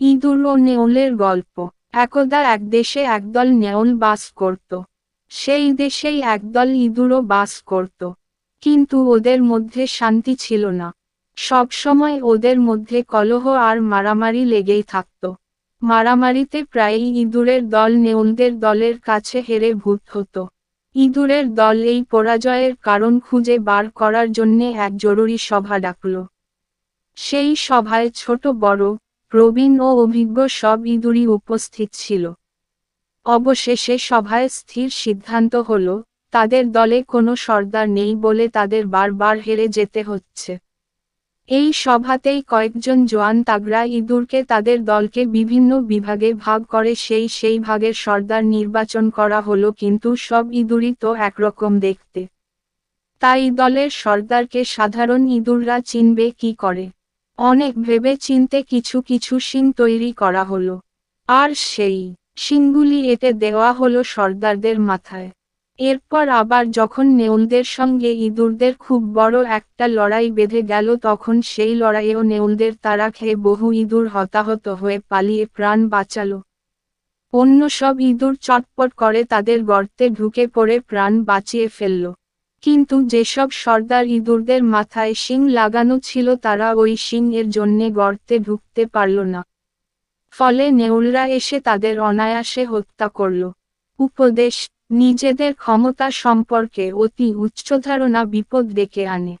ইঁদুর ও নেউলের গল্প। একদা এক দেশে একদল নেউল বাস করত। সেই দেশেই একদল ইঁদুরও বাস করত। কিন্তু ওদের মধ্যে শান্তি ছিল না। সব সময় ওদের মধ্যে কলহ আর মারামারি লেগেই থাকত। মারামারিতে প্রায়ই ইঁদুরের দল নেউলদের দলের কাছে হেরে ভূত হতো। ইঁদুরের দল এই পরাজয়ের কারণ খুঁজে বার করার জন্যে এক জরুরি সভা ডাকল। সেই সভায় ছোট বড় প্রবীণ ও অভিজ্ঞ সব ইঁদুরই উপস্থিত ছিল। অবশেষে সভায় স্থির সিদ্ধান্ত হল, তাদের দলে কোনো সর্দার নেই বলে তাদের বারবার হেরে যেতে হচ্ছে। এই সভাতেই কয়েকজন জোয়ান তাগড়া ইঁদুরকে তাদের দলকে বিভিন্ন বিভাগে ভাগ করে সেই সেই ভাগের সর্দার নির্বাচন করা হলো কিন্তু সব ইঁদুরই তো একরকম দেখতে। তাই দলের সর্দারকে সাধারণ ইঁদুররা চিনবে কি করে? অনেক ভেবে চিনতে কিছু কিছু শিং তৈরি করা হলো। আর সেই শিংগুলি এতে দেওয়া হলো সর্দারদের মাথায়। এরপর আবার যখন নেউলদের সঙ্গে ইঁদুরদের খুব বড় একটা লড়াই বেঁধে গেল, তখন সেই লড়াইয়েও নেউলদের তারা খেয়ে বহু ইঁদুর হতাহত হয়ে পালিয়ে প্রাণ বাঁচালো। অন্য সব ইঁদুর চটপট করে তাদের গর্তে ঢুকে পড়ে প্রাণ বাঁচিয়ে ফেলল। কিন্তু যেসব সর্দার ইঁদুরদের মাথায় শিং লাগানো ছিল তারা ওই শিং এর জন্যে গর্তে ঢুকতে পারল না। ফলে নেউলরা এসে তাদের অনায়াসে হত্যা করল। উপদেশ, নিজেদের ক্ষমতা সম্পর্কে অতি উচ্চ ধারণা বিপদ ডেকে আনে।